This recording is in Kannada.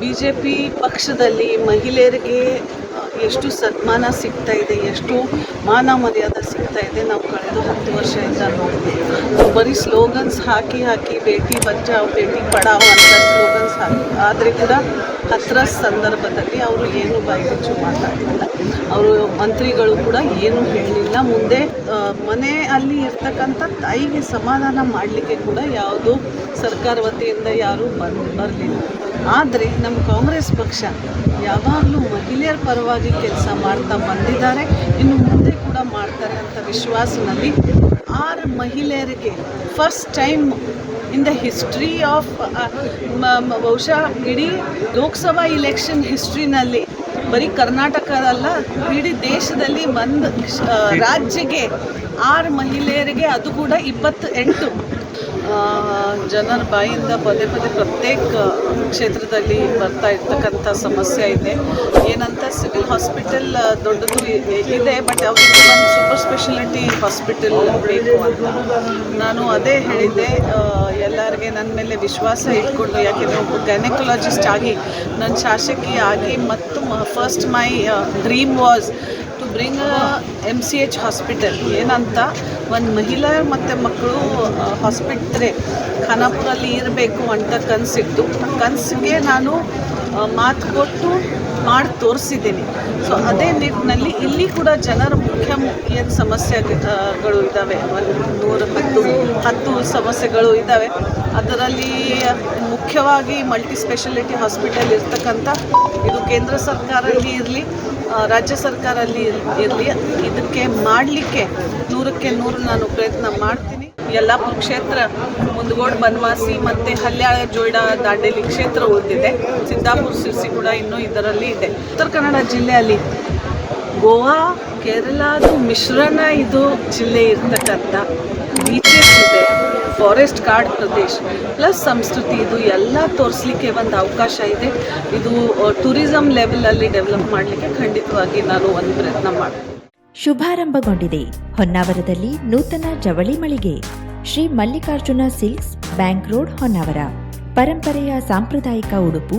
ಬಿ ಜೆ ಪಿ ಪಕ್ಷದಲ್ಲಿ ಮಹಿಳೆಯರಿಗೆ ಎಷ್ಟು ಸನ್ಮಾನ ಸಿಗ್ತಾ ಇದೆ, ಎಷ್ಟು ಮಾನ ಮರ್ಯಾದೆ ಸಿಗ್ತಾ ಇದೆ ನಾವು ಕಳೆದ ಹತ್ತು ವರ್ಷದಿಂದ ನೋಡ್ತೀವಿ ಬರೀ ಸ್ಲೋಗನ್ಸ್ ಹಾಕಿ ಹಾಕಿ ಬೇಟಿ ಬಚಾವ್ ಬೇಟಿ ಪಡಾವ್ ಅಂತ ಸ್ಲೋಗನ್ಸ್ ಹಾಕಿ, ಆದರೆ ಕೂಡ ಹತ್ತಿರ ಸಂದರ್ಭದಲ್ಲಿ ಅವರು ಏನು ಬಾಯಿಚ್ಚು ಮಾತಾಡಲಿಲ್ಲ. ಅವರು ಮಂತ್ರಿಗಳು ಕೂಡ ಏನು ಹೇಳಲಿಲ್ಲ ಮುಂದೆ ಮನೆ ಅಲ್ಲಿ ಇರ್ತಕ್ಕಂಥ ತಾಯಿಗೆ ಸಮಾಧಾನ ಮಾಡಲಿಕ್ಕೆ ಕೂಡ ಯಾವುದು ಸರ್ಕಾರ ವತಿಯಿಂದ ಯಾರೂ ಬಂದು ಬರಲಿಲ್ಲ. ಆದರೆ ನಮ್ಮ ಕಾಂಗ್ರೆಸ್ ಪಕ್ಷ ಯಾವಾಗಲೂ ಮಹಿಳೆಯರ ಪರವಾಗಿ ಕೆಲಸ ಮಾಡ್ತಾ ಬಂದಿದ್ದಾರೆ. ಇನ್ನು ಮುಂದೆ ಕೂಡ ಮಾಡ್ತಾರೆ ಅಂತ ವಿಶ್ವಾಸದಲ್ಲಿ ಆರು ಮಹಿಳೆಯರಿಗೆ first time in the history of ಬಹುಶಃ ಇಡೀ ಲೋಕಸಭಾ ಇಲೆಕ್ಷನ್ ಹಿಸ್ಟ್ರಿನಲ್ಲಿ ಬರೀ ಕರ್ನಾಟಕದಲ್ಲ, ಇಡೀ ದೇಶದಲ್ಲಿ ಒಂದು ರಾಜ್ಯಕ್ಕೆ ಆರು ಮಹಿಳೆಯರಿಗೆ ಅದು ಕೂಡ ಇಪ್ಪತ್ತು ಎಂಟು ಜನರ ಬಾಯಿಂದ ಪದೇ ಪದೇ ಪ್ರತ್ಯೇಕ ಕ್ಷೇತ್ರದಲ್ಲಿ ಬರ್ತಾ ಇರ್ತಕ್ಕಂಥ ಸಮಸ್ಯೆ ಇದೆ. ಏನಂತ ಸಿವಿಲ್ ಹಾಸ್ಪಿಟಲ್ ದೊಡ್ಡದು ಇದೆ, ಬಟ್ ಅವರಿಗೆ ಒಂದು ಸೂಪರ್ ಸ್ಪೆಷಾಲಿಟಿ ಹಾಸ್ಪಿಟಲ್ ಬೇಕು ಅಂತ. ನಾನು ಅದೇ ಹೇಳಿದ್ದೆ ಎಲ್ಲರಿಗೆ ನನ್ನ ಮೇಲೆ ವಿಶ್ವಾಸ ಇಟ್ಕೊಂಡು ಯಾಕೆಂದರೆ ಒಬ್ಬ ಗೈನಕೊಲಾಜಿಸ್ಟ್ ಆಗಿ ನನ್ನ ಶಾಸಕಿ ಆಗಿ ಮತ್ತು first my dream was bring M C H hospital ಏನಂತ ಒಂದು ಮಹಿಳೆ ಮತ್ತು ಮಕ್ಕಳು ಹಾಸ್ಪಿಟ್ರೆ ಖಾನಾಪುರಲ್ಲಿ ಇರಬೇಕು ಅಂತ ಕನಸಿತ್ತು. ಕನಸಿಗೆ ನಾನು ಮಾತು ಕೊಟ್ಟು ಮಾಡಿ ತೋರಿಸಿದ್ದೀನಿ. ಸೊ ಅದೇ ನಿಟ್ಟಿನಲ್ಲಿ ಇಲ್ಲಿ ಕೂಡ ಜನರ ಮುಖ್ಯ ಮುಖ್ಯ ಸಮಸ್ಯೆಗಳು ಇದ್ದಾವೆ ಒಂದು ನೂರ ಹತ್ತು ಹತ್ತು ಸಮಸ್ಯೆಗಳು ಇದ್ದಾವೆ ಅದರಲ್ಲಿ ಮುಖ್ಯವಾಗಿ ಮಲ್ಟಿ ಸ್ಪೆಷಾಲಿಟಿ ಹಾಸ್ಪಿಟಲ್ ಇರ್ತಕ್ಕಂಥ ಇದು ಕೇಂದ್ರ ಸರ್ಕಾರಲ್ಲಿ ಇರಲಿ ರಾಜ್ಯ ಸರ್ಕಾರ ಅಲ್ಲಿ ಇರಲಿ, ಇದಕ್ಕೆ ಮಾಡಲಿಕ್ಕೆ ನೂರಕ್ಕೆ ನೂರು ನಾನು ಪ್ರಯತ್ನ ಮಾಡ್ತೀನಿ. ಯಲ್ಲಾಪುರ ಕ್ಷೇತ್ರ ಮುಂದಗೋಡು ಬನವಾಸಿ ಮತ್ತು ಹಲ್ಯಾಳ ಜೋಯ್ಡ ದಾಂಡೇಲಿ ಕ್ಷೇತ್ರ ಉಳಿದಿದೆ ಸಿದ್ದಾಪುರ ಸಿರ್ಸಿ ಕೂಡ ಇನ್ನೂ ಇದರಲ್ಲಿ ಇದೆ. ಉತ್ತರ ಕನ್ನಡ ಜಿಲ್ಲೆಯಲ್ಲಿ ಗೋವಾ, ಕೇರಳದ ಮಿಶ್ರಣ ಇದು ಜಿಲ್ಲೆ ಇರ್ತಕ್ಕಂಥ. ಫಾರೆಸ್ಟ್ ಕಾಡ್ ಪ್ರದೇಶ. ಪ್ಲಸ್ ಸಂಸ್ಕೃತಿ, ಇದು ಎಲ್ಲ ತೋರಿಸ್ಲಿಕ್ಕೆ ಒಂದು ಅವಕಾಶ ಇದೆ. ಇದು ಟೂರಿಸಂ ಲೆವೆಲಲ್ಲಿ ಡೆವಲಪ್ ಮಾಡಲಿಕ್ಕೆ ಖಂಡಿತವಾಗಿ ನಾನು ಒಂದು ಪ್ರಯತ್ನ ಮಾಡ್ತೀನಿ. ಶುಭಾರಂಭಗೊಂಡಿದೆ. ಹೊನ್ನಾವರದಲ್ಲಿ ನೂತನ ಜವಳಿ ಮಳಿಗೆ. Shri Mallikarjuna silks bank road Honnavar. ಪರಂಪರೆಯ ಸಾಂಪ್ರದಾಯಿಕ ಉಡುಪು